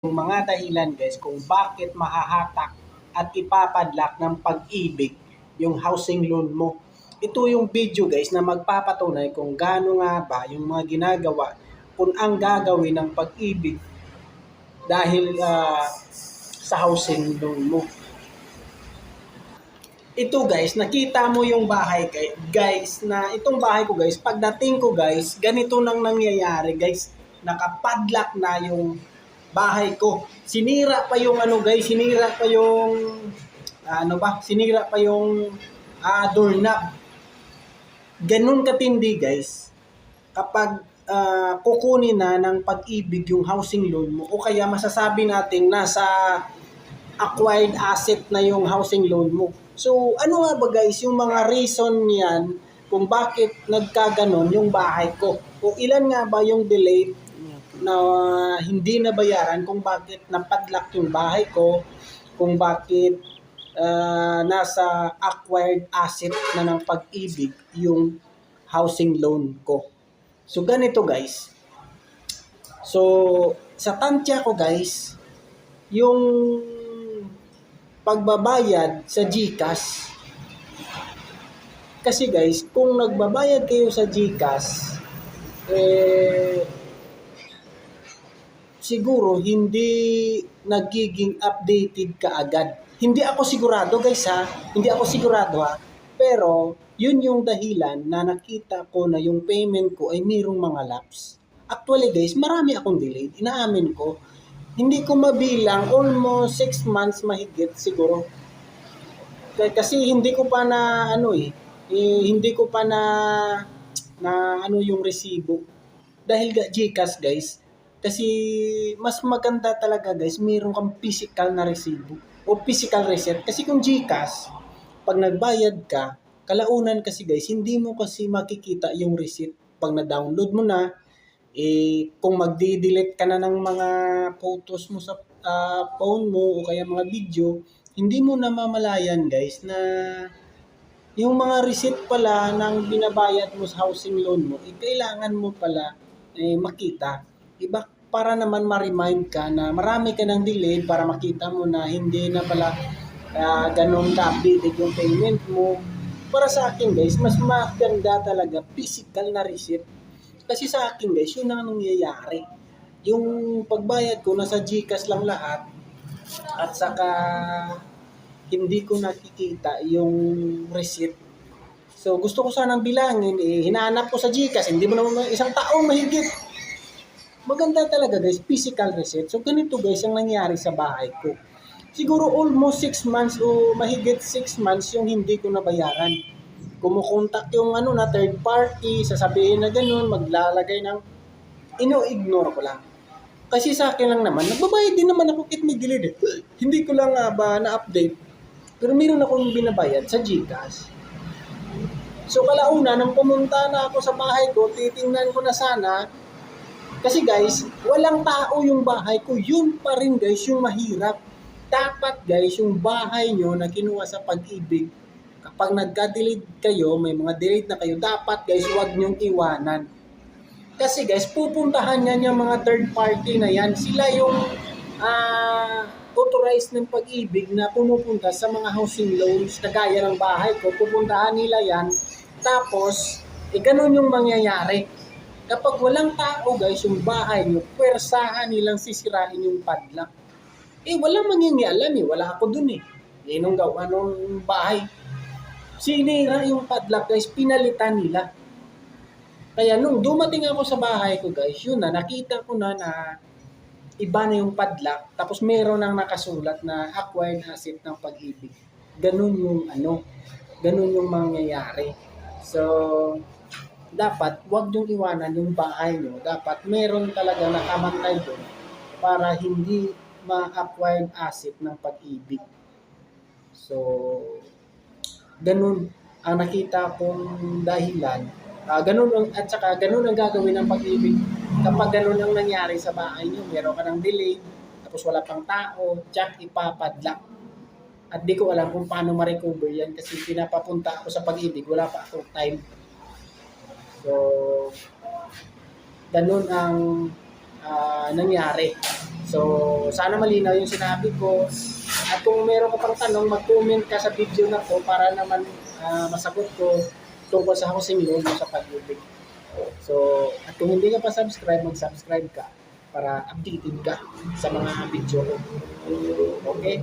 yung mga dahilan guys kung bakit mahahatak at ipapadlock ng pag-ibig yung housing loan mo. Ito yung video guys na magpapatunay kung gaano nga ba yung mga ginagawa kung ang gagawin ng pag-ibig dahil ah, sa housing loan mo. Ito guys, nakita mo yung bahay guys na itong bahay ko guys, pagdating ko guys, ganito nang nangyayari guys. Nakapadlock na yung bahay ko. Sinira pa yung ano guys, sinira pa yung ano ba? Sinira pa yung ah, doorknob. Ganun katindi guys. Kapag ah, kukunin na ng pag-ibig yung housing loan mo o kaya masasabi natin nasa acquired asset na yung housing loan mo. So, ano nga ba guys, yung mga reason niyan kung bakit nagkaganon yung bahay ko? O ilan nga ba yung delayed na hindi nabayaran kung bakit napadlock yung bahay ko, kung bakit ah, nasa acquired asset na ng pag-ibig yung housing loan ko. So, ganito guys. So, sa tansya ko guys, yung pagbabayad sa GCash. Kasi guys, kung nagbabayad kayo sa GCash, eh, siguro hindi nagiging updated kaagad. Hindi ako sigurado guys ha, hindi ako sigurado ha, pero yun yung dahilan na nakita ko na yung payment ko ay mayroong mga lapse. Actually guys, marami akong delayed, inaamin ko. Hindi ko mabilang, almost 6 months mahigit siguro. Kasi hindi ko pa na ano eh, eh, hindi ko pa na na ano yung resibo. Dahil GCash guys, kasi mas maganda talaga guys, mayroon kang physical na resibo o physical receipt. Kasi kung GCash, pag nagbayad ka, kalaunan kasi guys, hindi mo kasi makikita yung receipt. Pag na-download mo na, eh, kung magdi-delete ka na ng mga photos mo sa ah, phone mo o kaya mga video, hindi mo na mamalayan guys na yung mga receipt pala ng binabayad mo sa housing loan mo, eh, kailangan mo pala eh, makita. Iba para naman ma-remind ka na marami ka ng delay para makita mo na hindi na pala uh, ganun ka-updated yung payment mo. Para sa akin guys, mas maganda talaga physical na receipt. Kasi sa akin guys, yun ang nangyayari. Yung pagbayad ko nasa GCash lang lahat at saka hindi ko nakikita yung receipt. So gusto ko sanang bilangin, eh, hinahanap ko sa GCash, hindi mo naman isang taong mahigit. Maganda talaga guys, physical receipt. So ganito guys ang nangyari sa bahay ko. Siguro almost 6 months o mahigit 6 months yung hindi ko nabayaran. Kumukontak yung ano na third party, sasabihin na ganun, maglalagay ng ino-ignore ko lang. Kasi sa akin lang naman, nagbabayad din naman ako kahit may delayed. eh. Hindi ko lang nga ba na-update. Pero meron akong binabayad sa GCash. So kalauna, nang pumunta na ako sa bahay ko, titingnan ko na sana. Kasi guys, walang tao yung bahay ko. Yun pa rin guys yung mahirap. Dapat guys, yung bahay nyo na kinuha sa pag-ibig, kapag nagka-delete kayo, may mga delete na kayo, dapat guys, huwag nyong iwanan. Kasi guys, pupuntahan yan yung mga third party na yan. Sila yung ah, authorized ng pag-ibig na pumupunta sa mga housing loans na gaya ng bahay ko. Pupuntahan nila yan. Tapos, eh ganun yung mangyayari. Kapag walang tao guys, yung bahay nyo, pwersahan nilang sisirain yung padlock. Eh, walang mangingialam eh. Wala ako dun eh. Eh, nung gawa nung bahay. Sinira yung padlock guys, pinalitan nila. Kaya nung dumating ako sa bahay ko guys, yun na, nakita ko na na iba na yung padlock, tapos meron nang nakasulat na acquired asset ng pag-ibig. Ganun yung ano, ganun yung mangyayari. So, dapat wag yung iwanan yung bahay nyo. Dapat meron talaga nakabantay doon para hindi ma-acquired asset ng pag-ibig. So, ganun ang nakita kong dahilan Ah, ganun ang, at saka ganun ang gagawin ng pag-ibig. Kapag ganun ang nangyari sa bahay nyo, meron ka ng delay, tapos wala pang tao, check ipapadlock. At di ko alam kung paano ma-recover yan kasi pinapapunta ako sa pag-ibig, wala pa akong time. So, ganun ang ah, nangyari. So, sana malinaw yung sinabi ko. At kung meron ka pang tanong, mag-comment ka sa video na to para naman ah, masagot ko tungkol sa housing loan sa pag-ibig. So, at kung hindi ka pa subscribe, mag-subscribe ka para updated ka sa mga video ko. Okay?